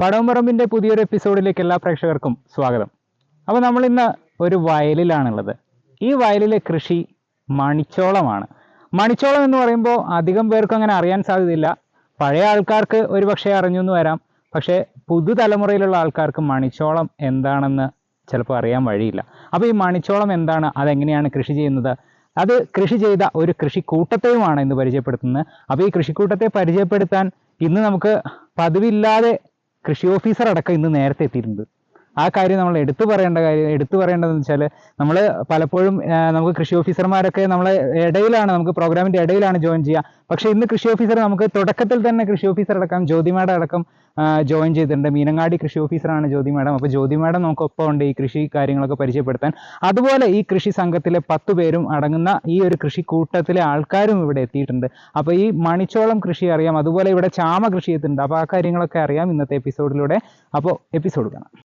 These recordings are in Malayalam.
പടവമ്പറമ്പിന്റെ പുതിയൊരു എപ്പിസോഡിലേക്ക് എല്ലാ പ്രേക്ഷകർക്കും സ്വാഗതം. അപ്പോൾ നമ്മൾ ഇന്ന് ഒരു വയലിലാണുള്ളത്. ഈ വയലിലെ കൃഷി മണിച്ചോളമാണ്. മണിച്ചോളം എന്ന് പറയുമ്പോൾ അധികം പേർക്കും അങ്ങനെ അറിയാൻ സാധ്യതയില്ല. പഴയ ആൾക്കാർക്ക് ഒരു പക്ഷേ അറിഞ്ഞു എന്ന് വരാം. പക്ഷേ പുതുതലമുറയിലുള്ള ആൾക്കാർക്ക് മണിച്ചോളം എന്താണെന്ന് ചിലപ്പോൾ അറിയാൻ വഴിയില്ല. അപ്പോൾ ഈ മണിച്ചോളം എന്താണ്? അതെങ്ങനെയാണ് കൃഷി ചെയ്യുന്നത്? അത് കൃഷി ചെയ്ത ഒരു കൃഷിക്കൂട്ടത്തെയുമാണ് ഇന്ന് പരിചയപ്പെടുത്തുന്നത്. അപ്പോൾ ഈ കൃഷിക്കൂട്ടത്തെ പരിചയപ്പെടുത്താൻ ഇന്ന് നമുക്ക് പതിവില്ലാതെ കൃഷി ഓഫീസർ അടക്കം ഇന്ന് നേരത്തെ എത്തിയിട്ടുണ്ട്. ആ കാര്യം നമ്മൾ എടുത്തു പറയേണ്ട കാര്യം എടുത്തു പറയേണ്ടതെന്ന് വെച്ചാൽ നമ്മൾ പലപ്പോഴും നമുക്ക് കൃഷി ഓഫീസർമാരൊക്കെ നമ്മളെ ഇടയിലാണ് നമുക്ക് പ്രോഗ്രാമിന്റെ ഇടയിലാണ് ജോയിൻ ചെയ്യുക. പക്ഷേ ഇന്ന് കൃഷി ഓഫീസർ നമുക്ക് തുടക്കത്തിൽ തന്നെ കൃഷി ഓഫീസർ അടക്കം ജ്യോതി മാഡം അടക്കം ജോയിൻ ചെയ്തിട്ടുണ്ട്. മീനങ്ങാടി കൃഷി ഓഫീസറാണ് ജ്യോതി മാഡം. അപ്പോൾ ജ്യോതി മാഡം നമുക്കൊപ്പം ഉണ്ട് ഈ കൃഷി കാര്യങ്ങളൊക്കെ പരിചയപ്പെടുത്താൻ. അതുപോലെ ഈ കൃഷി സംഘത്തിലെ പത്ത് പേരും അടങ്ങുന്ന ഈ ഒരു കൃഷി കൂട്ടത്തിലെ ആൾക്കാരും ഇവിടെ എത്തിയിട്ടുണ്ട്. അപ്പോൾ ഈ മണിച്ചോളം കൃഷി അറിയാം. അതുപോലെ ഇവിടെ ചാമ കൃഷി എത്തുന്നുണ്ട് അപ്പോൾ ആ കാര്യങ്ങളൊക്കെ അറിയാം ഇന്നത്തെ എപ്പിസോഡിലൂടെ. അപ്പോൾ എപ്പിസോഡ് കാണാം.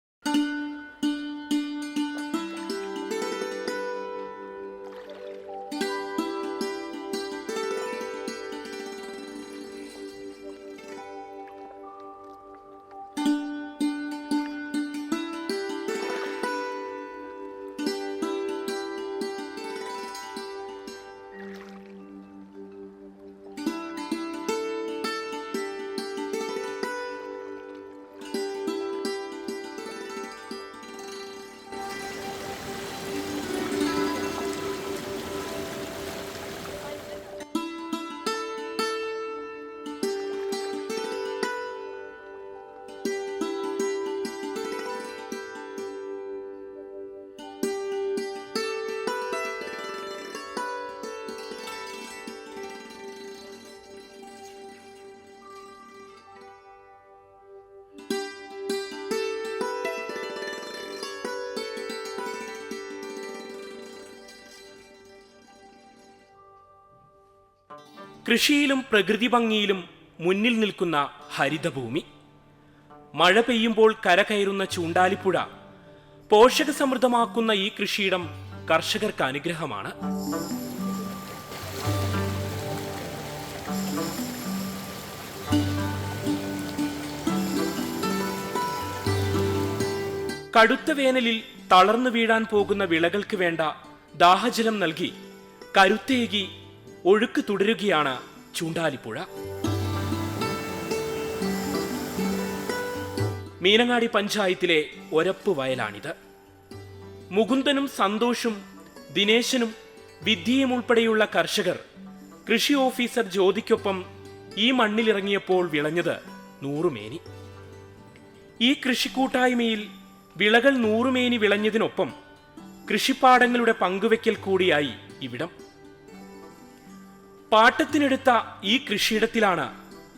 കൃഷിയിലും പ്രകൃതി ഭംഗിയിലും മുന്നിൽ നിൽക്കുന്ന ഹരിതഭൂമി. മഴ പെയ്യുമ്പോൾ കരകയറുന്ന ചൂണ്ടാലിപ്പുഴ. പോഷക സമൃദ്ധമാക്കുന്ന ഈ കൃഷിയിടം കർഷകർക്ക് അനുഗ്രഹമാണ്. കടുത്ത വേനലിൽ തളർന്നു വീഴാൻ പോകുന്ന വിളകൾക്ക് വേണ്ട ദാഹജലം നൽകി കരുത്തേകി ഒഴുക്ക് തുടരുകയാണ് ചൂണ്ടാലിപ്പുഴ. മീനങ്ങാടി പഞ്ചായത്തിലെ ഒരപ്പ് വയലാണിത്. മുകുന്ദനും സന്തോഷും ദിനേശനും വിദ്യയും ഉൾപ്പെടെയുള്ള കർഷകർ കൃഷി ഓഫീസർ ജ്യോതിക്കൊപ്പം ഈ മണ്ണിലിറങ്ങിയപ്പോൾ വിളഞ്ഞത് നൂറുമേനി. ഈ കൃഷിക്കൂട്ടായ്മയിൽ വിളകൾ നൂറുമേനി വിളഞ്ഞതിനൊപ്പം കൃഷിപ്പാടങ്ങളുടെ പങ്കുവെക്കൽ കൂടിയായി ഇവിടം. പാട്ടത്തിനെടുത്ത ഈ കൃഷിയിടത്തിലാണ്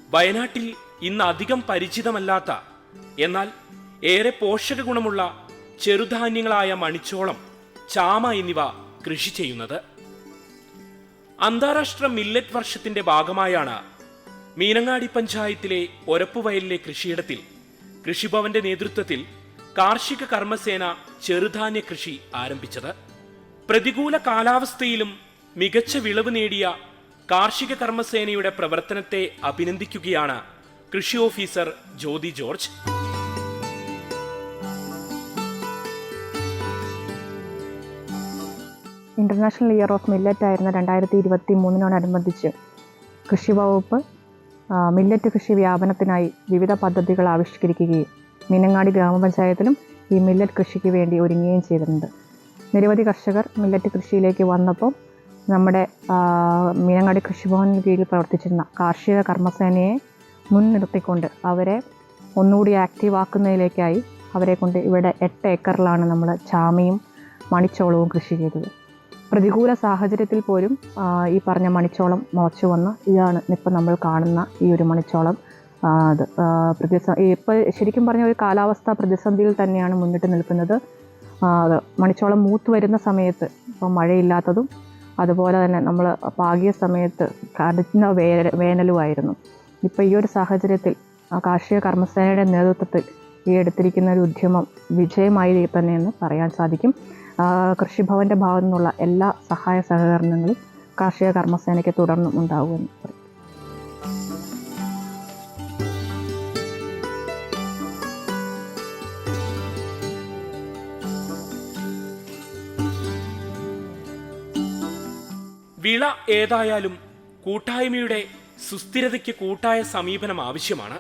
വയനാട്ടിൽ ഇന്ന് അധികം പരിചിതമല്ലാത്ത എന്നാൽ ഏറെ പോഷക ഗുണമുള്ള ചെറുധാന്യങ്ങളായ മണിച്ചോളം ചാമ എന്നിവ കൃഷി ചെയ്യുന്നത്. അന്താരാഷ്ട്ര മില്ലറ്റ് വർഷത്തിന്റെ ഭാഗമായാണ് മീനങ്ങാടി പഞ്ചായത്തിലെ ഒരപ്പുവയലിലെ കൃഷിയിടത്തിൽ കൃഷിഭവന്റെ നേതൃത്വത്തിൽ കാർഷിക കർമ്മസേന ചെറുധാന്യ കൃഷി ആരംഭിച്ചത്. പ്രതികൂല കാലാവസ്ഥയിലും മികച്ച വിളവ് നേടിയ കാർഷിക കർമ്മസേനയുടെ പ്രവർത്തനത്തെ അഭിനന്ദിക്കുകയാണ് കൃഷി officer Jyothi George. International year of millet ആയിരുന്ന രണ്ടായിരത്തി ഇരുപത്തി മൂന്നിനോടനുബന്ധിച്ച് കൃഷി വകുപ്പ് മില്ലറ്റ് കൃഷി വ്യാപനത്തിനായി വിവിധ പദ്ധതികൾ ആവിഷ്കരിക്കുകയും മീനങ്ങാടി ഗ്രാമപഞ്ചായത്തിലും ഈ മില്ലറ്റ് കൃഷിക്ക് വേണ്ടി ഒരുങ്ങുകയും ചെയ്തിട്ടുണ്ട്. നിരവധി കർഷകർ മില്ലറ്റ് കൃഷിയിലേക്ക് വന്നപ്പോൾ നമ്മുടെ മീനങ്ങാടി കൃഷിഭവന് കീഴിൽ പ്രവർത്തിച്ചിരുന്ന കാർഷിക കർമ്മസേനയെ മുൻനിർത്തിക്കൊണ്ട് അവരെ ഒന്നുകൂടി ആക്റ്റീവ് ആക്കുന്നതിലേക്കായി അവരെ കൊണ്ട് ഇവിടെ എട്ട് ഏക്കറിലാണ് നമ്മൾ ചാമയും മണിച്ചോളവും കൃഷി ചെയ്തത്. പ്രതികൂല സാഹചര്യത്തിൽ പോലും ഈ പറഞ്ഞ മണിച്ചോളം മുളച്ചു വന്ന് ഇതാണ് ഇപ്പം നമ്മൾ കാണുന്ന ഈ ഒരു മണിച്ചോളം അത് പ്രതിസന്ധി പ്രതിസ ഇപ്പോൾ ശരിക്കും പറഞ്ഞ ഒരു കാലാവസ്ഥ പ്രതിസന്ധിയിൽ തന്നെയാണ് മുന്നിട്ട് നിൽക്കുന്നത്. മണിച്ചോളം മൂത്ത് വരുന്ന സമയത്ത് ഇപ്പം മഴയില്ലാത്തതും അതുപോലെ തന്നെ നമ്മൾ പാകിയ സമയത്ത് കടുന്ന വേ വേനലുമായിരുന്നു. ഇപ്പോൾ ഈ ഒരു സാഹചര്യത്തിൽ കാർഷിക കർമ്മസേനയുടെ നേതൃത്വത്തിൽ ഈ എടുത്തിരിക്കുന്ന ഒരു ഉദ്യമം വിജയമായി തന്നെയെന്ന് പറയാൻ സാധിക്കും. കൃഷിഭവന്റെ ഭാഗത്തു നിന്നുള്ള എല്ലാ സഹായ സഹകരണങ്ങളും കാർഷിക കർമ്മസേനയ്ക്ക് തുടർന്നും ഉണ്ടാകുമെന്ന് പറയും. വിള ഏതായാലും കൂട്ടായ്മയുടെ സുസ്ഥിരതയ്ക്ക് കൂട്ടായ സമീപനം ആവശ്യമാണ്.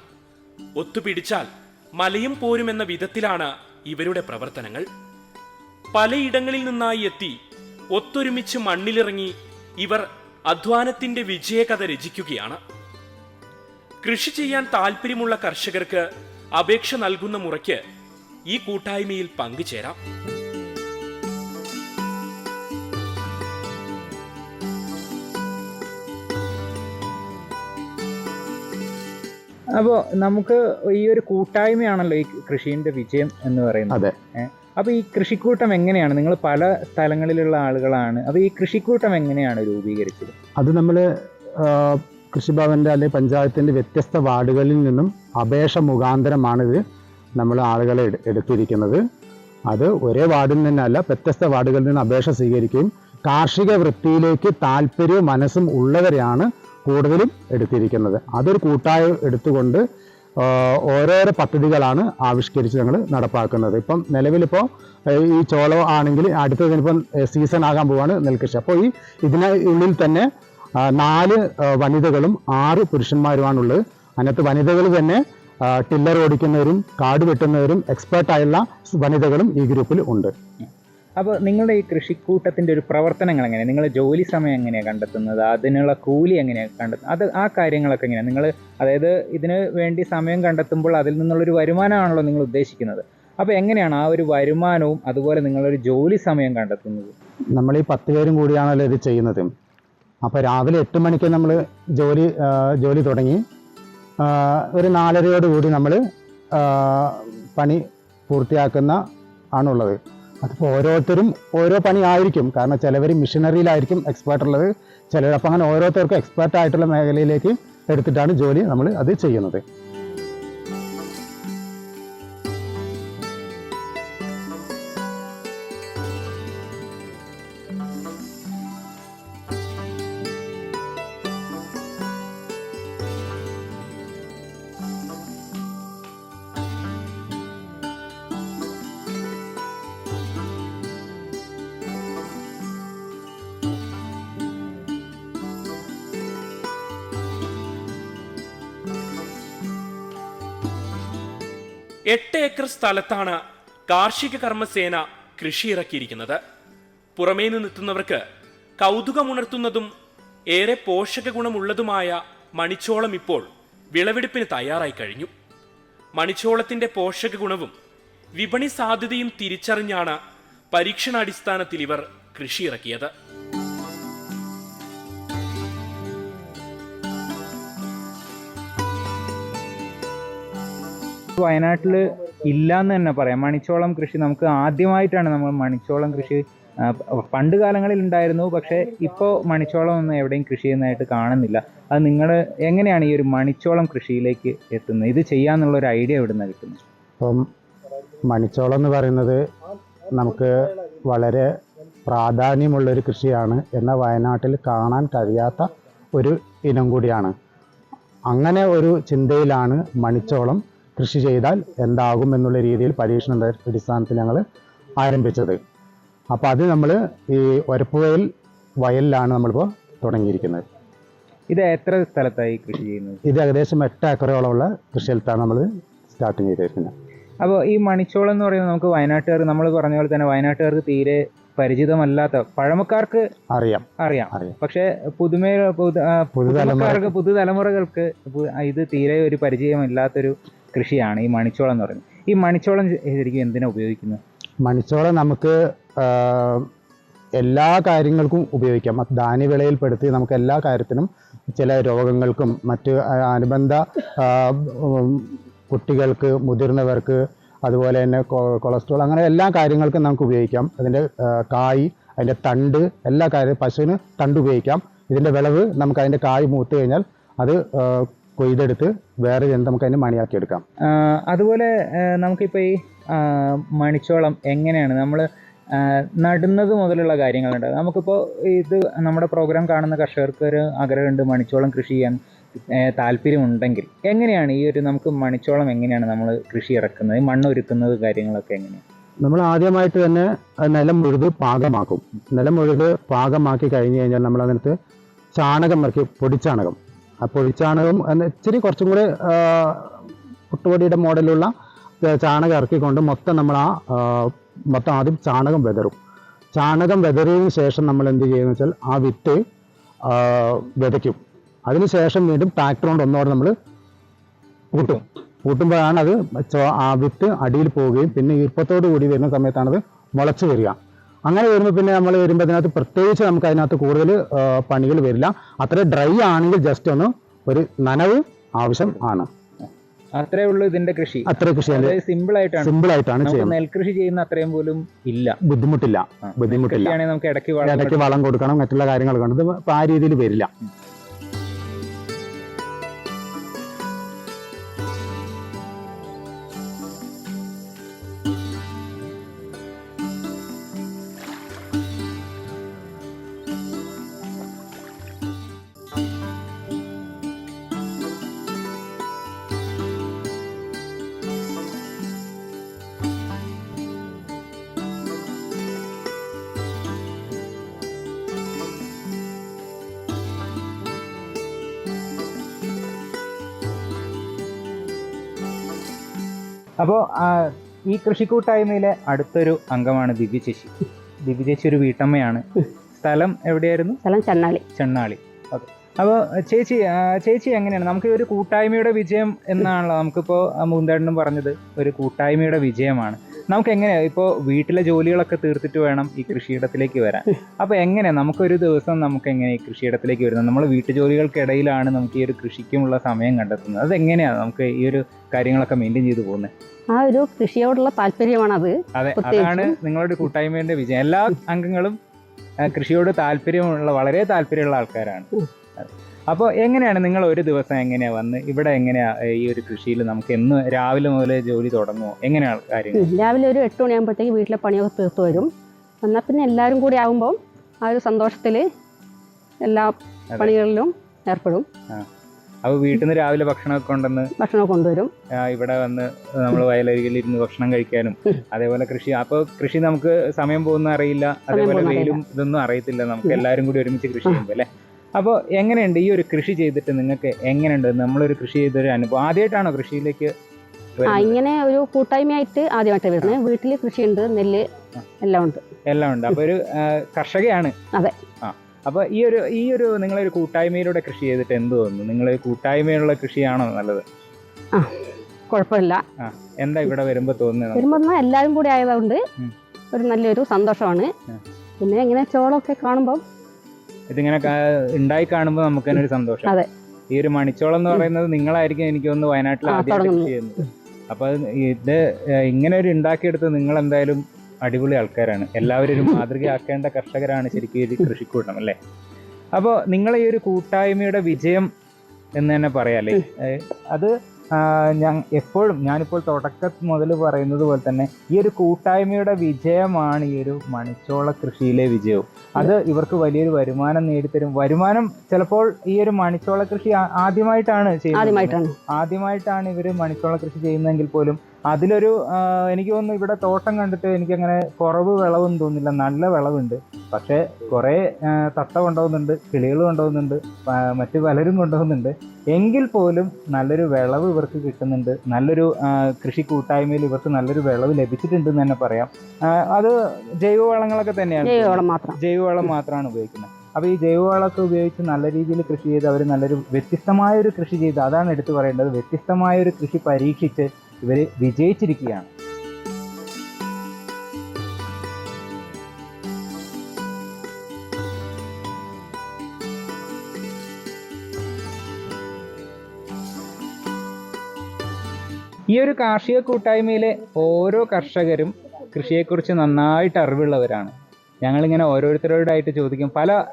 ഒത്തുപിടിച്ചാൽ മലയും പോരുമെന്ന വിധത്തിലാണ് ഇവരുടെ പ്രവർത്തനങ്ങൾ. പലയിടങ്ങളിൽ നിന്നായി എത്തി ഒത്തൊരുമിച്ച് മണ്ണിലിറങ്ങി ഇവർ അധ്വാനത്തിന്റെ വിജയകഥ രചിക്കുകയാണ്. കൃഷി ചെയ്യാൻ താല്പര്യമുള്ള കർഷകർക്ക് അപേക്ഷ നൽകുന്ന മുറയ്ക്ക് ഈ കൂട്ടായ്മയിൽ പങ്കുചേരാം. അപ്പോൾ നമുക്ക് ഈ ഒരു കൂട്ടായ്മയാണല്ലോ ഈ കൃഷിന്റെ വിജയം എന്ന് പറയുന്നത്. അതെ. അപ്പോൾ ഈ കൃഷിക്കൂട്ടം എങ്ങനെയാണ്? നിങ്ങൾ പല സ്ഥലങ്ങളിലുള്ള ആളുകളാണ്. അപ്പോൾ ഈ കൃഷിക്കൂട്ടം എങ്ങനെയാണ് രൂപീകരിച്ചത്? അത് നമ്മൾ കൃഷിഭവന്റെ അല്ലെങ്കിൽ പഞ്ചായത്തിന്റെ വ്യത്യസ്ത വാർഡുകളിൽ നിന്നും അപേക്ഷ മുഖാന്തരമാണ് ഇത് നമ്മൾ ആളുകളെ എടുത്തിരിക്കുന്നത്. അത് ഒരേ വാർഡിൽ നിന്നല്ല വ്യത്യസ്ത വാർഡുകളിൽ നിന്ന് അപേക്ഷ സ്വീകരിക്കുകയും കാർഷിക വൃത്തിയിലേക്ക് താല്പര്യവും മനസ്സും ഉള്ളവരെയാണ് കൂടുതലും എടുത്തിരിക്കുന്നത്. അതൊരു കൂട്ടായ എടുത്തുകൊണ്ട് ഓരോരോ പദ്ധതികളാണ് ആവിഷ്കരിച്ച് ഞങ്ങൾ നടപ്പാക്കുന്നത്. ഇപ്പം നിലവിലിപ്പോൾ ഈ ചോളം ആണെങ്കിൽ അടുത്തതിനിപ്പം സീസൺ ആകാൻ പോവാണ് നെൽകൃഷി. അപ്പോൾ ഈ ഇതിനുള്ളിൽ തന്നെ നാല് വനിതകളും ആറ് പുരുഷന്മാരുമാണുള്ളത്. അതിനകത്ത് വനിതകൾ തന്നെ ടില്ലർ ഓടിക്കുന്നവരും കാട് വെട്ടുന്നവരും എക്സ്പേർട്ടായുള്ള വനിതകളും ഈ ഗ്രൂപ്പിൽ ഉണ്ട്. അപ്പോൾ നിങ്ങളുടെ ഈ കൃഷിക്കൂട്ടത്തിന്റെ ഒരു പ്രവർത്തനങ്ങൾ എങ്ങനെയാണ് നിങ്ങൾ ജോലി സമയം എങ്ങനെയാണ് കണ്ടെത്തുന്നത്? അതിനുള്ള കൂലി എങ്ങനെയാണ് കണ്ടെത്തുന്നത് അത് ആ കാര്യങ്ങളൊക്കെ എങ്ങനെയാണ് നിങ്ങൾ അതായത് ഇതിന് വേണ്ടി സമയം കണ്ടെത്തുമ്പോൾ അതിൽ നിന്നുള്ളൊരു വരുമാനമാണല്ലോ നിങ്ങൾ ഉദ്ദേശിക്കുന്നത്. അപ്പോൾ എങ്ങനെയാണ് ആ ഒരു വരുമാനവും അതുപോലെ നിങ്ങളൊരു ജോലി സമയം കണ്ടെത്തുന്നത്? നമ്മൾ ഈ പത്ത് പേരും കൂടിയാണല്ലോ ഇത് ചെയ്യുന്നത്. അപ്പോൾ രാവിലെ എട്ട് മണിക്ക് നമ്മൾ ജോലി ജോലി തുടങ്ങി. ഒരു നാലരയോട് കൂടി നമ്മൾ പണി പൂർത്തിയാക്കുന്ന ആണുള്ളത്. അതിപ്പോൾ ഓരോരുത്തരും ഓരോ പണി ആയിരിക്കും. കാരണം ചിലവർ മിഷനറിയിലായിരിക്കും എക്സ്പേർട്ട് ഉള്ളത്. ചിലർ അപ്പം അങ്ങനെ ഓരോരുത്തർക്കും എക്സ്പേർട്ട് ആയിട്ടുള്ള മേഖലയിലേക്ക് എടുത്തിട്ടാണ് ജോലി നമ്മൾ അത് ചെയ്യുന്നത്. എട്ട് ഏക്കർ സ്ഥലത്താണ് കാർഷിക കർമ്മസേന കൃഷി ഇറക്കിയിരിക്കുന്നത് പുറമേ നിന്നെത്തുന്നവർക്ക് കൗതുകമുണർത്തുന്നതും ഏറെ പോഷക ഗുണമുള്ളതുമായ മണിച്ചോളം ഇപ്പോൾ വിളവെടുപ്പിന് തയ്യാറായി കഴിഞ്ഞു. മണിച്ചോളത്തിന്റെ പോഷക ഗുണവും വിപണി സാധ്യതയും തിരിച്ചറിഞ്ഞാണ് പരീക്ഷണാടിസ്ഥാനത്തിൽ ഇവർ കൃഷി വയനാട്ടിൽ ഇല്ലാന്ന് തന്നെ പറയാം. മണിച്ചോളം കൃഷി നമുക്ക് ആദ്യമായിട്ടാണ് നമ്മൾ മണിച്ചോളം കൃഷി പണ്ട് കാലങ്ങളിൽ ഉണ്ടായിരുന്നു. പക്ഷേ ഇപ്പോൾ മണിച്ചോളം ഒന്നും എവിടെയും കൃഷി ചെയ്യുന്നതായിട്ട് കാണുന്നില്ല. അത് നിങ്ങൾ എങ്ങനെയാണ് ഈ ഒരു മണിച്ചോളം കൃഷിയിലേക്ക് എത്തുന്നത്? ഇത് ചെയ്യാന്നുള്ള ഒരു ഐഡിയ എവിടെ നിന്ന് കിട്ടുന്നത്? അപ്പം മണിച്ചോളം എന്ന് പറയുന്നത് നമുക്ക് വളരെ പ്രാധാന്യമുള്ളൊരു കൃഷിയാണ്. എന്ന വയനാട്ടിൽ കാണാൻ കഴിയാത്ത ഒരു ഇനം കൂടിയാണ്. അങ്ങനെ ഒരു ചിന്തയിലാണ് മണിച്ചോളം കൃഷി ചെയ്താൽ എന്താകും എന്നുള്ള രീതിയിൽ പരീക്ഷണ അടിസ്ഥാനത്തിൽ ഞങ്ങൾ ആരംഭിച്ചത്. അപ്പോൾ അത് നമ്മൾ ഈ ഒരപ്പുവയൽ വയലിലാണ് നമ്മളിപ്പോൾ തുടങ്ങിയിരിക്കുന്നത്. ഇത് എത്ര സ്ഥലത്തായി കൃഷി ചെയ്യുന്നത്? ഇത് ഏകദേശം എട്ട് ഏക്കറോളമുള്ള കൃഷിയിലത്താണ് നമ്മൾ സ്റ്റാർട്ട് ചെയ്തിരിക്കുന്നത് അപ്പോൾ ഈ മണിച്ചോളം എന്ന് പറയുന്നത് നമുക്ക് വയനാട്ടുകാർ നമ്മൾ പറഞ്ഞ പോലെ തന്നെ വയനാട്ടുകാർക്ക് തീരെ പരിചിതമല്ലാത്ത പഴമക്കാർക്ക് അറിയാം. അറിയാം. അറിയാം. പക്ഷേ പുതുമേ പുതു- ആ, പുതുതലമുറ പുതുമക്കാർക്ക് പുതുതലമുറകൾക്ക് ഇത് തീരെ ഒരു പരിചയമില്ലാത്തൊരു കൃഷിയാണ് ഈ മണിച്ചോളം എന്ന് പറയുന്നത്. ഈ മണിച്ചോളം ശരിക്കും എന്തിനാ ഉപയോഗിക്കുന്നത്? മണിച്ചോളം നമുക്ക് എല്ലാ കാര്യങ്ങൾക്കും ഉപയോഗിക്കാം. ധാന്യവിളയിൽപ്പെടുത്തി നമുക്ക് എല്ലാ കാര്യത്തിനും ചില രോഗങ്ങൾക്കും മറ്റ് അനുബന്ധ കുട്ടികൾക്ക് മുതിർന്നവർക്ക് അതുപോലെ തന്നെ കൊളസ്ട്രോൾ അങ്ങനെ എല്ലാ കാര്യങ്ങൾക്കും നമുക്ക് ഉപയോഗിക്കാം. അതിന്റെ കായ് അതിന്റെ തണ്ട് എല്ലാ കാര്യവും പശുവിന് തണ്ട് ഉപയോഗിക്കാം. ഇതിന്റെ വിളവ് നമുക്ക് അതിന്റെ കായ് മൂത്ത് കഴിഞ്ഞാൽ അത് കൊയ്തെടുത്ത് വേറെ ചെയ്ത് നമുക്ക് അതിന് മണിയാക്കി എടുക്കാം അതുപോലെ നമുക്കിപ്പോൾ ഈ മണിച്ചോളം എങ്ങനെയാണ് നമ്മൾ നടുന്നത് മുതലുള്ള കാര്യങ്ങളുണ്ട്. നമുക്കിപ്പോൾ ഇത് നമ്മുടെ പ്രോഗ്രാം കാണുന്ന കർഷകർക്ക് ഒരു ആഗ്രഹമുണ്ട് മണിച്ചോളം കൃഷി ചെയ്യാൻ താല്പര്യമുണ്ടെങ്കിൽ. എങ്ങനെയാണ് ഈ ഒരു നമുക്ക് മണിച്ചോളം എങ്ങനെയാണ് നമ്മൾ കൃഷി ഇറക്കുന്നത്? മണ്ണൊരുക്കുന്നത് മണ്ണ് ഒരുക്കുന്നത് കാര്യങ്ങളൊക്കെ എങ്ങനെയാണ്? നമ്മൾ ആദ്യമായിട്ട് തന്നെ നിലം മുഴുത് പാകമാക്കും. നിലം മുഴുത് പാകമാക്കി കഴിഞ്ഞ് കഴിഞ്ഞാൽ നമ്മൾ അതിനകത്ത് ചാണകം ഇറക്കി പൊടിച്ചാണകം. ആ ഈ ചാണകം ഇച്ചിരി കുറച്ചും കൂടി പുട്ടുപൊടിയുടെ മോഡലുള്ള ചാണകം ഇറക്കിക്കൊണ്ട് മൊത്തം നമ്മൾ ആ മൊത്തം ആദ്യം ചാണകം വെതറും. ചാണകം വെതറിയതിന് ശേഷം നമ്മൾ എന്ത് ചെയ്യുമെന്ന് വെച്ചാൽ ആ വിത്ത് വിതയ്ക്കും. അതിനുശേഷം വീണ്ടും ട്രാക്ടർ കൊണ്ട് ഒന്നോടെ നമ്മൾ പൂട്ടും പൂട്ടുമ്പോഴാണ് അത് ആ വിത്ത് അടിയിൽ പോവുകയും പിന്നെ ഈർപ്പത്തോടു കൂടി വരുന്ന സമയത്താണത് മുളച്ചു വരിക. അങ്ങനെ വരുമ്പോൾ പിന്നെ നമ്മൾ വരുമ്പോൾ അതിനകത്ത് പ്രത്യേകിച്ച് നമുക്ക് അതിനകത്ത് കൂടുതൽ പണികൾ വരില്ല. അത്ര ഡ്രൈ ആണെങ്കിൽ ജസ്റ്റ് ഒന്ന് ഒരു നനവ് ആവശ്യം ആണ്. അത്രേ ഉള്ളൂ ഇതിന്റെ കൃഷി. അത്ര കൃഷി സിമ്പിൾ ആയിട്ടാണ് സിമ്പിൾ ആയിട്ടാണ് നെൽകൃഷി ചെയ്യുന്ന അത്രയും പോലും ഇല്ല. ബുദ്ധിമുട്ടില്ല. ബുദ്ധിമുട്ടില്ല. നമുക്ക് ഇടയ്ക്ക് വളം ഇടയ്ക്ക് വളം കൊടുക്കണം മറ്റുള്ള കാര്യങ്ങൾ കണ്ടത് ആ രീതിയിൽ വരില്ല. അപ്പോൾ ഈ കൃഷിക്കൂട്ടായ്മയിലെ അടുത്തൊരു അംഗമാണ് ദിവ്യ ചേച്ചി. ദിവ്യ ചേച്ചി ഒരു വീട്ടമ്മയാണ്. സ്ഥലം എവിടെയായിരുന്നു? സ്ഥലം ചെന്നാളി ചെണ്ണാളി ഓക്കെ. അപ്പോൾ ചേച്ചി ചേച്ചി എങ്ങനെയാണ്? നമുക്ക് ഒരു കൂട്ടായ്മയുടെ വിജയം എന്നാണല്ലോ നമുക്കിപ്പോൾ മൂന്നേടനും പറഞ്ഞത്. ഒരു കൂട്ടായ്മയുടെ വിജയമാണ്. നമുക്ക് എങ്ങനെയാ ഇപ്പോൾ വീട്ടിലെ ജോലികളൊക്കെ തീർത്തിട്ട് വേണം ഈ കൃഷിയിടത്തിലേക്ക് വരാൻ. അപ്പോൾ എങ്ങനെ നമുക്കൊരു ദിവസം നമുക്ക് എങ്ങനെ ഈ കൃഷിയിടത്തിലേക്ക് വരുന്നത്? നമ്മൾ വീട്ടു ജോലികൾക്കിടയിലാണ് നമുക്ക് ഈ ഒരു കൃഷിക്കുമുള്ള സമയം കണ്ടെത്തുന്നത്. അത് എങ്ങനെയാണ് നമുക്ക് ഈ ഒരു കാര്യങ്ങളൊക്കെ മെയിന്റെയിൻ ചെയ്തു പോകുന്നത് ആ ഒരു കൃഷിയോടുള്ള താല്പര്യമാണത് അതെ അതാണ് നിങ്ങളുടെ കൂട്ടായ്മയുടെ വിജയം. എല്ലാ അംഗങ്ങളും കൃഷിയോട് താല്പര്യമുള്ള വളരെ താല്പര്യമുള്ള ആൾക്കാരാണ്. അപ്പോൾ എങ്ങനെയാണ് നിങ്ങൾ ഒരു ദിവസം എങ്ങനെയാ വന്ന്? ഇവിടെ എങ്ങനെയാ ഈ ഒരു കൃഷിയിൽ നമുക്ക് എന്ന് രാവിലെ മുതൽ ജോലി തുടങ്ങുമോ? എങ്ങനെയാണ് കാര്യം രാവിലെ ഒരു എട്ട് മണിയാകുമ്പോഴത്തേക്ക് വീട്ടിലെ പണിയൊക്കെ തീർത്തു വരും. എന്നാൽ പിന്നെ എല്ലാവരും കൂടി ആകുമ്പോൾ ആ ഒരു സന്തോഷത്തിൽ എല്ലാ പണികളിലും ഏർപ്പെടും. അപ്പോൾ വീട്ടിൽ നിന്ന് രാവിലെ ഭക്ഷണമൊക്കെ കൊണ്ടുവന്ന് ഭക്ഷണം കൊണ്ടുവരും. ഇവിടെ വന്ന് നമ്മൾ വയലരികിൽ ഇരുന്ന് ഭക്ഷണം കഴിക്കാനും അതേപോലെ കൃഷി. അപ്പോൾ കൃഷി നമുക്ക് സമയം പോകുന്ന അറിയില്ല. അതേപോലെ വെയിലും ഇതൊന്നും അറിയത്തില്ല. നമുക്ക് എല്ലാവരും കൂടി ഒരുമിച്ച് കൃഷി ചെയ്യുമ്പോൾ അല്ലേ? അപ്പോൾ എങ്ങനെയുണ്ട് ഈ ഒരു കൃഷി ചെയ്തിട്ട് നിങ്ങൾക്ക് എങ്ങനെയുണ്ട്? നമ്മളൊരു കൃഷി ചെയ്തൊരു അനുഭവം. ആദ്യമായിട്ടാണോ കൃഷിയിലേക്ക് ആ ഇങ്ങനെ ഒരു കൂട്ടായ്മയായിട്ട് ആദ്യമായിട്ട് വരുന്നത്. വീട്ടിൽ കൃഷിയുണ്ട് നെല്ല് എല്ലാം ഉണ്ട്. എല്ലാം ഉണ്ട്. അപ്പോൾ ഒരു കർഷകയാണ്. അതെ. ആ. അപ്പോൾ ഈ ഒരു ഈ ഒരു നിങ്ങളൊരു കൂട്ടായ്മയിലൂടെ കൃഷി ചെയ്തിട്ട് എന്ത് തോന്നുന്നു? നിങ്ങൾ കൂട്ടായ്മയിലുള്ള കൃഷിയാണോ നല്ലത്? കുഴപ്പമില്ല. എന്താ ഇവിടെ വരുമ്പോൾ തോന്നുന്നത്? വരുമ്പോൾ എല്ലാവരും കൂടി ആയതുകൊണ്ട് ഒരു നല്ലൊരു സന്തോഷമാണ്. പിന്നെ ഇങ്ങനെ ചോളമൊക്കെ കാണുമ്പോൾ ഇതിങ്ങനെ ഉണ്ടായി കാണുമ്പോൾ നമുക്ക് തന്നെ ഒരു സന്തോഷം. അതെ. ഈ ഒരു മണിച്ചോളം എന്ന് പറയുന്നത് നിങ്ങളായിരിക്കും എനിക്ക് ഒന്ന് വയനാട്ടിൽ ആദ്യം ആദ്യമായിട്ട് ചെയ്യുന്നത്. അപ്പൊ ഇത് ഇങ്ങനെ ഒരു ഉണ്ടാക്കിയെടുത്ത് നിങ്ങൾ എന്തായാലും അടിപൊളി ആൾക്കാരാണ്. എല്ലാവരും ഒരു മാതൃകയാക്കേണ്ട കർഷകരാണ് ശരിക്കും ഈ കൃഷിക്കൂട്ടം അല്ലേ? അപ്പോൾ നിങ്ങൾ ഈ ഒരു കൂട്ടായ്മയുടെ വിജയം എന്ന് തന്നെ പറയാല്ലേ അത് ഞാൻ എപ്പോഴും ഞാനിപ്പോൾ തുടക്കം മുതൽ പറയുന്നത് പോലെ തന്നെ ഈ ഒരു കൂട്ടായ്മയുടെ വിജയമാണ് ഈ ഒരു മണിച്ചോള കൃഷിയിലെ വിജയവും. അത് ഇവർക്ക് വലിയൊരു വരുമാനം നേടിത്തരും. വരുമാനം ചിലപ്പോൾ ഈ ഒരു മണിച്ചോള കൃഷി ആദ്യമായിട്ടാണ് ചെയ്യുന്നത്. ആദ്യമായിട്ടാണ്. ഇവർ മണിച്ചോള കൃഷി ചെയ്യുന്നതെങ്കിൽ പോലും അതിലൊരു എനിക്ക് തോന്നുന്നു ഇവിടെ തോട്ടം കണ്ടിട്ട് എനിക്കങ്ങനെ കുറവ് വിളവൊന്നും തോന്നില്ല നല്ല വിളവുണ്ട്. പക്ഷേ കുറേ തത്ത കൊണ്ടുപോകുന്നുണ്ട് കിളികൾ കൊണ്ടുപോകുന്നുണ്ട് മറ്റു പലരും കൊണ്ടുപോകുന്നുണ്ട്. എങ്കിൽ പോലും നല്ലൊരു വിളവ് ഇവർക്ക് കിട്ടുന്നുണ്ട്. നല്ലൊരു കൃഷി കൂട്ടായ്മയിൽ ഇവർക്ക് നല്ലൊരു വിളവ് ലഭിച്ചിട്ടുണ്ട് എന്ന് തന്നെ പറയാം. അത് ജൈവവളങ്ങളൊക്കെ തന്നെയാണ്. ജൈവവളം മാത്രം. ജൈവവളം മാത്രമാണ് ഉപയോഗിക്കുന്നത്. അപ്പോൾ ഈ ജൈവവളമൊക്കെ ഉപയോഗിച്ച് നല്ല രീതിയിൽ കൃഷി ചെയ്ത് അവർ നല്ലൊരു വ്യത്യസ്തമായ ഒരു കൃഷി ചെയ്ത് അതാണ് എടുത്തു പറയേണ്ടത് വ്യത്യസ്തമായ ഒരു കൃഷി പരീക്ഷിച്ച് ഇവർ വിജയിച്ചിരിക്കുകയാണ്. ഈ ഒരു കാർഷിക കൂട്ടായ്മയിലെ ഓരോ കർഷകരും കൃഷിയെക്കുറിച്ച് നന്നായിട്ട് അറിവുള്ളവരാണ്. ഞങ്ങളിങ്ങനെ ഓരോരുത്തരോടായിട്ട് ചോദിക്കും. പല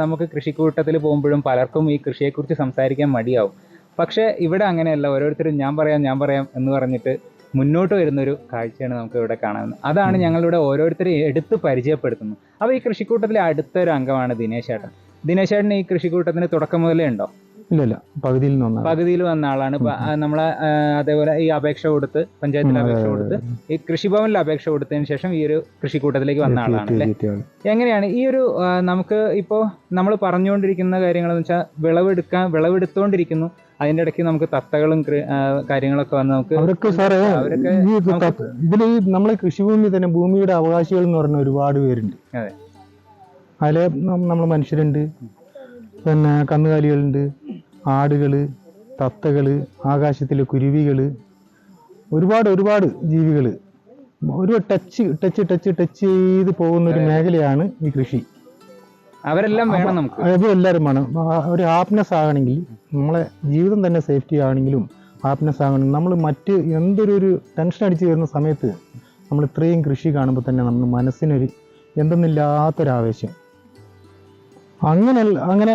നമുക്ക് കൃഷിക്കൂട്ടത്തിൽ പോകുമ്പോഴും പലർക്കും ഈ കൃഷിയെക്കുറിച്ച് സംസാരിക്കാൻ മടിയാവും. പക്ഷേ ഇവിടെ അങ്ങനെയല്ല. ഓരോരുത്തരും ഞാൻ പറയാം ഞാൻ പറയാം എന്ന് പറഞ്ഞിട്ട് മുന്നോട്ട് വരുന്നൊരു കാഴ്ചയാണ് നമുക്ക് ഇവിടെ കാണാവുന്നത്. അതാണ് ഞങ്ങളിവിടെ ഓരോരുത്തരെയും എടുത്ത് പരിചയപ്പെടുത്തുന്നത്. അപ്പോൾ ഈ കൃഷിക്കൂട്ടത്തിലെ അടുത്തൊരു അംഗമാണ് ദിനേശ് ചേട്ടൻ ദിനേശ് ചേട്ടൻ ഈ കൃഷിക്കൂട്ടത്തിന് തുടക്കം മുതലേ ഉണ്ടോ? ഇല്ല ഇല്ല പകുതിയിൽ നിന്ന് പകുതിയിൽ വന്ന ആളാണ്. നമ്മളെ അതേപോലെ ഈ അപേക്ഷ കൊടുത്ത് പഞ്ചായത്തിൽ അപേക്ഷ കൊടുത്ത് ഈ കൃഷിഭവനിൽ അപേക്ഷ കൊടുത്തതിന് ശേഷം ഈ ഒരു കൃഷിക്കൂട്ടത്തിലേക്ക് വന്ന ആളാണ് അല്ലേ? എങ്ങനെയാണ് ഈ ഒരു നമുക്ക് ഇപ്പോ നമ്മൾ പറഞ്ഞുകൊണ്ടിരിക്കുന്ന കാര്യങ്ങൾ എന്ന് വെച്ചാൽ വിളവെടുക്കാൻ വിളവെടുത്തുകൊണ്ടിരിക്കുന്നു അതിന്റെ ഇടയ്ക്ക് നമുക്ക് തത്തകളും കാര്യങ്ങളൊക്കെ വന്ന് നമുക്ക് അവരൊക്കെ സാറേ ഇതിൽ നമ്മളെ കൃഷിഭൂമി തന്നെ ഭൂമിയുടെ അവകാശികൾ എന്ന് പറഞ്ഞ ഒരുപാട് പേരുണ്ട്. അതെ. അതിലെ നമ്മൾ മനുഷ്യരുണ്ട്. പിന്നെ കന്നുകാലികളുണ്ട്. ആടുകൾ തത്തകൾ ആകാശത്തിലെ കുരുവികൾ ഒരുപാട് ഒരുപാട് ജീവികൾ ഒരു ടച്ച് ടച്ച് ടച്ച് ടച്ച് ചെയ്ത് പോകുന്ന ഒരു മേഖലയാണ് ഈ കൃഷി. അവരെല്ലാം വേണം നമുക്ക്. അത് എല്ലാവരും വേണം. ഒരു ഹാപ്പിനെസ് ആകണമെങ്കിൽ നമ്മളെ ജീവിതം തന്നെ സേഫ്റ്റി ആണെങ്കിലും ഹാപ്പിനെസ് ആകണമെങ്കിൽ നമ്മൾ മറ്റ് എന്തൊരു ഒരു ടെൻഷൻ അടിച്ച് വരുന്ന സമയത്ത് നമ്മൾ ഇത്രയും കൃഷി കാണുമ്പോൾ തന്നെ നമ്മൾ മനസ്സിനൊരു എന്തെന്നില്ലാത്തൊരാവേശം. അങ്ങനെ അങ്ങനെ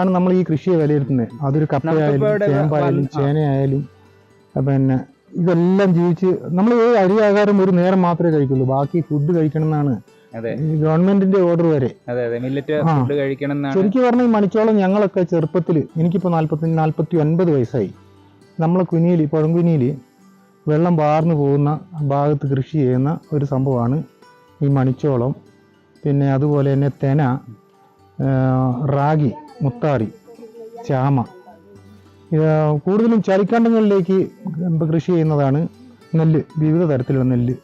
ആണ് നമ്മൾ ഈ കൃഷിയെ വിലയിരുത്തുന്നത് അതൊരു കപ്പയായാലും ചേമ്പായാലും ചേനയായാലും പിന്നെ ഇതെല്ലാം ജീവിച്ച് നമ്മൾ ഈ അരി ആഹാരം ഒരു നേരം മാത്രമേ കഴിക്കുള്ളൂ. ബാക്കി ഫുഡ് കഴിക്കണം എന്നാണ് ഗവൺമെന്റിന്റെ ഓർഡർ വരെ. ശരിക്കും പറഞ്ഞാൽ ഈ മണിച്ചോളം ഞങ്ങളൊക്കെ ചെറുപ്പത്തിൽ എനിക്കിപ്പോൾ നാൽപ്പത്തി നാൽപ്പത്തി ഒൻപത് വയസ്സായി. നമ്മളെ കുനിയിൽ പുഴങ്കുനിയിൽ വെള്ളം വാർന്നു പോകുന്ന ഭാഗത്ത് കൃഷി ചെയ്യുന്ന ഒരു സംഭവമാണ് ഈ മണിച്ചോളം. പിന്നെ അതുപോലെ തന്നെ തെന റാഗി. മുത്താറി ചാമ കൂടുതലും ചളിക്കണ്ടങ്ങളിലേക്ക് കൃഷി ചെയ്യുന്നതാണ് നെല്ല് വിവിധ തരത്തിലുള്ള നെല്ല്.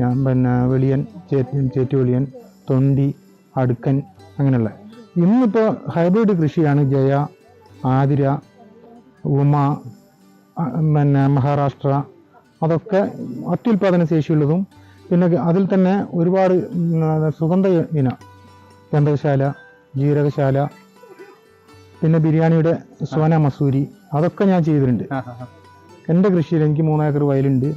ഞാൻ പിന്നെ വെളിയൻ ചേറ്റ് ചേറ്റുവെളിയൻ തൊണ്ടി അടുക്കൻ അങ്ങനെയുള്ള. ഇന്നിപ്പോൾ ഹൈബ്രിഡ് കൃഷിയാണ് ജയ ആതിര ഉമ പിന്നെ മഹാരാഷ്ട്ര അതൊക്കെ അത്യുൽപാദന ശേഷിയുള്ളതും പിന്നെ അതിൽ തന്നെ ഒരുപാട് സുഗന്ധ ഇന ഗന്ധശാല ജീരകശാല പിന്നെ ബിരിയാണിയുടെ സോന മസൂരി അതൊക്കെ ഞാൻ ചെയ്തിട്ടുണ്ട്. എന്റെ കൃഷിയിൽ എനിക്ക് മൂന്നേക്കർ വയലുണ്ട്.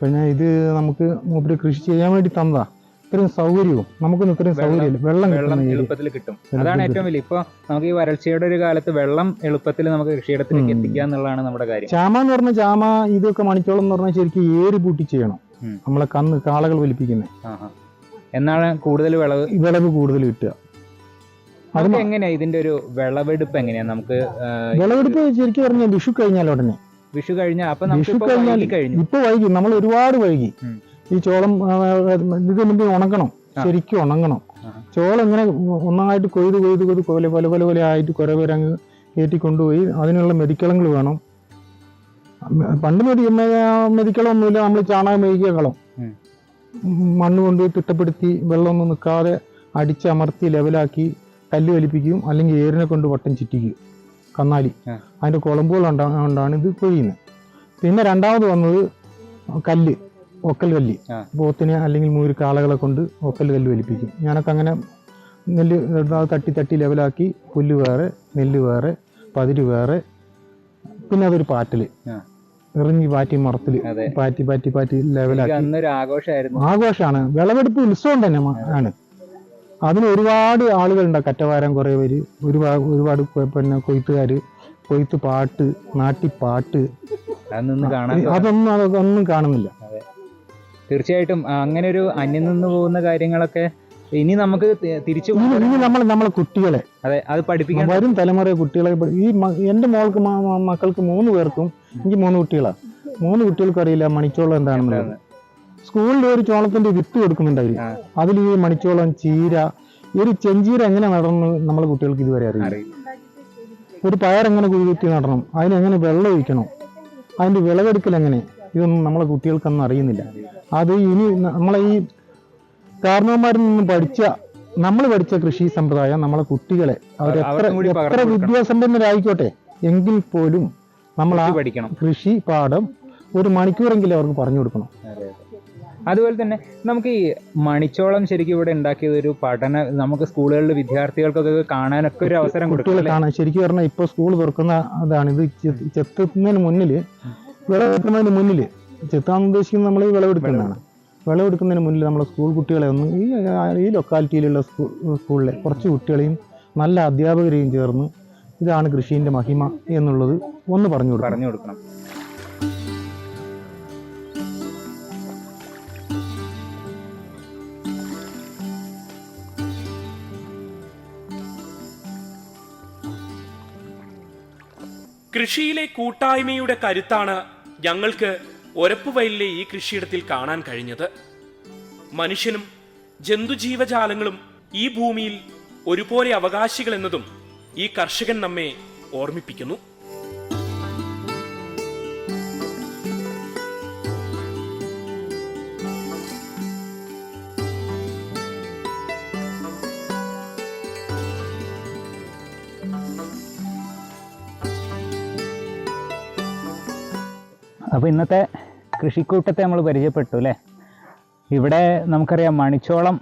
പിന്നെ ഇത് നമുക്ക് മൂപ്പര് കൃഷി ചെയ്യാൻ വേണ്ടി തന്നതാ. ഇത്രയും സൗകര്യവും നമുക്ക് ഇത്രയും സൗകര്യം വെള്ളം വെള്ളം എളുപ്പത്തിൽ കിട്ടും. അതാണ് ഏറ്റവും വലിയ ഇപ്പൊ നമുക്ക് ഈ വരൾച്ചയുടെ ഒരു കാലത്ത് വെള്ളം എളുപ്പത്തിൽ നമുക്ക് കൃഷിയിടത്തിലേക്ക്. എത്തിക്കുക എന്നുള്ളതാണ് നമ്മുടെ കാര്യം. ചാമ എന്ന് പറഞ്ഞ ചാമ ഇതൊക്കെ മണിക്കോളം എന്ന് പറഞ്ഞാൽ ശരിക്കും ഏര് പൂട്ടി ചെയ്യണം. നമ്മളെ കന്ന് കാളകൾ വലിപ്പിക്കുന്നത്. എന്നാണ് കൂടുതൽ വിളവ്? വിളവ് കൂടുതൽ കിട്ടുക. അത് എങ്ങനെയാ ഇതിന്റെ ഒരു വിളവെടുപ്പ് എങ്ങനെയാ? നമുക്ക് വിളവെടുപ്പ് ശരിക്കും പറഞ്ഞാൽ വിഷു കഴിഞ്ഞാൽ ഉടനെ. വിഷു കഴിഞ്ഞാൽ അപ്പൊ വിഷു കഴിഞ്ഞാൽ കഴിഞ്ഞു. ഇപ്പൊ വൈകി നമ്മൾ ഒരുപാട് വൈകി. ഈ ചോളം ഇത് മുമ്പ് ഉണങ്ങണം ശരിക്കും ഉണങ്ങണം. ചോളം ഇങ്ങനെ ഒന്നായിട്ട് കൊയ്ത് കൊയ്ത് കൊയ്ത് കൊല പല പല കൊല ആയിട്ട് കുറെ പേര് അങ്ങ് കയറ്റി കൊണ്ടുപോയി അതിനുള്ള മെതിക്കളങ്ങൾ വേണം. പണ്ട് മെതി മെതിക്കളൊന്നുമില്ല നമ്മൾ ചാണകം മേയ്ക്കുക കളം. മണ്ണ് കൊണ്ടുപോയി തിട്ടപ്പെടുത്തി വെള്ളമൊന്നും നിൽക്കാതെ അടിച്ചമർത്തി ലെവലാക്കി കല്ല് വലിപ്പിക്കുകയും അല്ലെങ്കിൽ ഏറിനെ കൊണ്ട് വട്ടം ചുറ്റിക്കുകയും. കന്നാലി. അതിന്റെ കുളമ്പുകൾ കൊണ്ടാണ് ഇത് കൊഴിയുന്നത് പിന്നെ രണ്ടാമത് വന്നത് കല്ല് ഒക്കൽ കല്ല്. പോത്തിനെ അല്ലെങ്കിൽ മൂര് കാളകളെ കൊണ്ട് ഒക്കൽ കല്ല് വലിപ്പിക്കും. ഞാനൊക്കെ അങ്ങനെ നെല്ല് തട്ടി തട്ടി ലെവലാക്കി പുല്ല് വേറെ നെല്ല് വേറെ പതിര് വേറെ. പിന്നെ അതൊരു പാറ്റൽ. എറിഞ്ഞ് പാറ്റി മറത്തിൽ. പാറ്റി പാറ്റി പാറ്റി ലെവലാക്കി. ആഘോഷമാണ്. വിളവെടുപ്പ് ഉത്സവം തന്നെ ആണ്. അതിന് ഒരുപാട് ആളുകളുണ്ട്. കറ്റവാരം കുറേ പേര്. ഒരുപാട് ഒരുപാട് പിന്നെ കൊയ്ത്തുകാർ കൊയ്ത്ത് പാട്ട് നാട്ടിപ്പാട്ട് അതൊന്നും അതൊന്നും അതൊക്കെ ഒന്നും കാണുന്നില്ല. തീർച്ചയായിട്ടും അങ്ങനെ ഒരു അന്യം നിന്ന് പോകുന്ന കാര്യങ്ങളൊക്കെ ഇനി നമുക്ക് തിരിച്ചു ഇനി നമ്മൾ നമ്മളെ കുട്ടികളെ അതെ അത് പഠിപ്പിക്കാൻ വരും തലമുറ കുട്ടികളെ ഈ എന്റെ മോൾക്ക് മക്കൾക്ക് മൂന്ന് പേർക്കും എനിക്ക് മൂന്ന് കുട്ടികളാണ് മൂന്ന് കുട്ടികൾക്കറിയില്ല മണിച്ചോളം എന്താണെന്നുള്ളത്. സ്കൂളിൽ ഒരു ചോളത്തിന്റെ വിത്ത് കൊടുക്കുന്നുണ്ട് അവർ അതിൽ ഈ മണിച്ചോളം ചീര ഈ ഒരു ചെഞ്ചീര എങ്ങനെ നടണം നമ്മളെ കുട്ടികൾക്ക് ഇതുവരെ അറിയില്ല. ഒരു പയർ എങ്ങനെ കുഴികുത്തി നടണം? അതിനെങ്ങനെ വെള്ളം ഒഴിക്കണം? അതിന്റെ വിളവെടുക്കൽ എങ്ങനെ? ഇതൊന്നും നമ്മളെ കുട്ടികൾക്കൊന്നും അറിയുന്നില്ല. അത് ഇനി നമ്മളെ ഈ കാരണവന്മാരിൽ നിന്നും പഠിച്ച നമ്മൾ പഠിച്ച കൃഷി സമ്പ്രദായം നമ്മളെ കുട്ടികളെ അവർ എത്ര എത്ര. വിദ്യാസമ്പന്നരായിക്കോട്ടെ എങ്കിൽ പോലും നമ്മൾ ആ കൃഷി പാഠം ഒരു മണിക്കൂറെങ്കിലും അവർക്ക് പറഞ്ഞു കൊടുക്കണം. അതുപോലെ തന്നെ നമുക്ക് ഈ മണിച്ചോളം ശരിക്കും ഇവിടെ ഉണ്ടാക്കിയത് ഒരു പഠന നമുക്ക് സ്കൂളുകളിൽ വിദ്യാർത്ഥികൾക്കൊക്കെ കാണാനൊക്കെ ഒരു അവസരം കൊടുക്കും? കാണാൻ ശരിക്കും പറഞ്ഞാൽ ഇപ്പൊ സ്കൂൾ തുറക്കുന്ന അതാണ്. ഇത് ചെത്തുന്നതിന് മുന്നിൽ വിളവെടുക്കുന്നതിന് മുന്നിൽ ചെത്താൻ ഉദ്ദേശിക്കുന്നത് നമ്മൾ ഈ വിളവെടുക്കുന്നതാണ്. വിളവെടുക്കുന്നതിന് മുന്നിൽ നമ്മളെ സ്കൂൾ കുട്ടികളെ ഒന്ന് ഈ ഈ ലൊക്കാലിറ്റിയിലുള്ള സ്കൂൾ സ്കൂളിലെ കുറച്ച് കുട്ടികളെയും നല്ല അധ്യാപകരെയും ചേർന്ന് ഇതാണ് കൃഷീന്റെ മഹിമ എന്നുള്ളത് ഒന്ന് പറഞ്ഞു പറഞ്ഞു കൊടുക്കണം. കൃഷിയിലെ കൂട്ടായ്മയുടെ കരുത്താണ് ഞങ്ങൾക്ക് ഒരപ്പുവയലിലെ ഈ കൃഷിയിടത്തിൽ കാണാൻ കഴിഞ്ഞത്. മനുഷ്യനും ജന്തുജീവജാലങ്ങളും ഈ ഭൂമിയിൽ ഒരുപോലെ അവകാശികൾ എന്നതും ഈ കർഷകൻ നമ്മെ ഓർമ്മിപ്പിക്കുന്നു. അപ്പോൾ ഇന്നത്തെ കൃഷിക്കൂട്ടത്തെ നമ്മൾ പരിചയപ്പെട്ടു അല്ലേ? ഇവിടെ നമുക്കറിയാം മണിച്ചോളം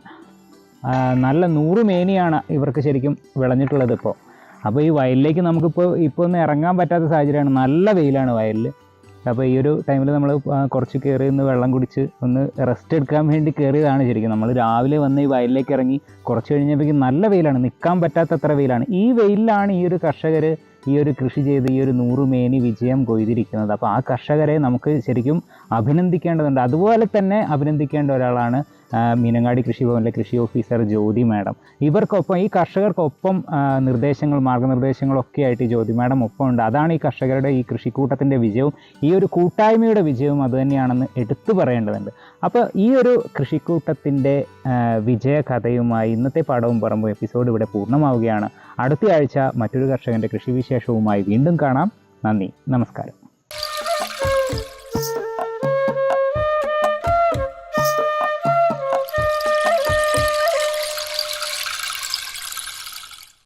നല്ല നൂറ് മേനിയാണ് ഇവർക്ക് ശരിക്കും വിളഞ്ഞിട്ടുള്ളത് ഇപ്പോൾ അപ്പോൾ ഈ വയലിലേക്ക് നമുക്കിപ്പോൾ ഇപ്പോൾ ഒന്ന് ഇറങ്ങാൻ പറ്റാത്ത സാഹചര്യമാണ്. നല്ല വെയിലാണ് വയലിൽ അപ്പോൾ ഈ ഒരു ടൈമിൽ നമ്മൾ കുറച്ച് കയറി ഒന്ന് വെള്ളം കുടിച്ച് ഒന്ന് റെസ്റ്റ് എടുക്കാൻ വേണ്ടി കയറിയതാണ് ശരിക്കും. നമ്മൾ രാവിലെ വന്ന് ഈ വയലിലേക്ക് ഇറങ്ങി കുറച്ച് കഴിഞ്ഞപ്പോഴേക്കും നല്ല വെയിലാണ്. നിൽക്കാൻ പറ്റാത്തത്ര വെയിലാണ്. ഈ വെയിലിലാണ് ഈ ഒരു കർഷകർ ഈ ഒരു കൃഷി ചെയ്ത് ഈ ഒരു നൂറ് മേനി വിജയം കൊയ്തിരിക്കുന്നത്. അപ്പോൾ ആ കർഷകരെ നമുക്ക് ശരിക്കും അഭിനന്ദിക്കേണ്ടതുണ്ട്. അതുപോലെ തന്നെ അഭിനന്ദിക്കേണ്ട ഒരാളാണ് മീനങ്ങാടി കൃഷിഭവനിലെ കൃഷി ഓഫീസർ ജ്യോതി മാഡം. ഇവർക്കൊപ്പം ഈ കർഷകർക്കൊപ്പം നിർദ്ദേശങ്ങൾ മാർഗനിർദ്ദേശങ്ങളൊക്കെ ആയിട്ട് ജ്യോതി മാഡം ഒപ്പം ഉണ്ട് അതാണ് ഈ കർഷകരുടെ ഈ കൃഷിക്കൂട്ടത്തിന്റെ വിജയവും. ഈ ഒരു കൂട്ടായ്മയുടെ വിജയവും അതുതന്നെയാണെന്ന് എടുത്തു പറയേണ്ടതുണ്ട്. അപ്പോൾ ഈ ഒരു കൃഷിക്കൂട്ടത്തിന്റെ വിജയകഥയുമായി ഇന്നത്തെ പാടവും പറമ്പും എപ്പിസോഡ് ഇവിടെ പൂർണമാവുകയാണ്. അടുത്ത ആഴ്ച മറ്റൊരു കർഷകന്റെ കൃഷിവിശേഷവുമായി വീണ്ടും കാണാം. നന്ദി. നമസ്കാരം.